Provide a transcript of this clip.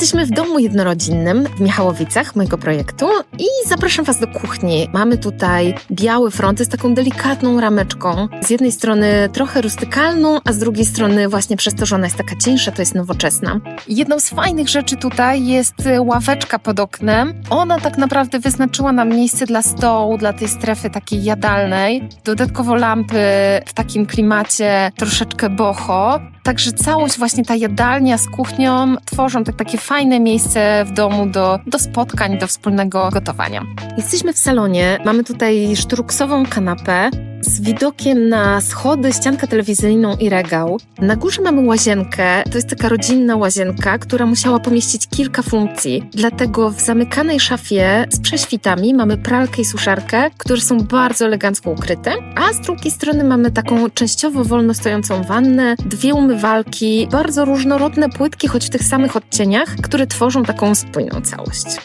Jesteśmy w domu jednorodzinnym w Michałowicach, mojego projektu i zapraszam Was do kuchni. Mamy tutaj biały fronty z taką delikatną rameczką. Z jednej strony trochę rustykalną, a z drugiej strony właśnie przez to, że ona jest taka cieńsza, to jest nowoczesna. Jedną z fajnych rzeczy tutaj jest y, ławeczka pod oknem. Ona tak naprawdę wyznaczyła nam miejsce dla stołu, dla tej strefy takiej jadalnej. Dodatkowo lampy w takim klimacie troszeczkę boho. Także całość właśnie ta jadalnia z kuchnią tworzą tak, takie fajne miejsce w domu do, do spotkań, do wspólnego gotowania. Jesteśmy w salonie, mamy tutaj sztruksową kanapę z widokiem na schody, ściankę telewizyjną i regał. Na górze mamy łazienkę, to jest taka rodzinna łazienka, która musiała pomieścić kilka funkcji. Dlatego w zamykanej szafie z prześwitami mamy pralkę i suszarkę, które są bardzo elegancko ukryte, a z drugiej strony mamy taką częściowo wolno stojącą wannę, dwie umywalki, bardzo różnorodne płytki, choć w tych samych odcieniach, które tworzą taką spójną całość.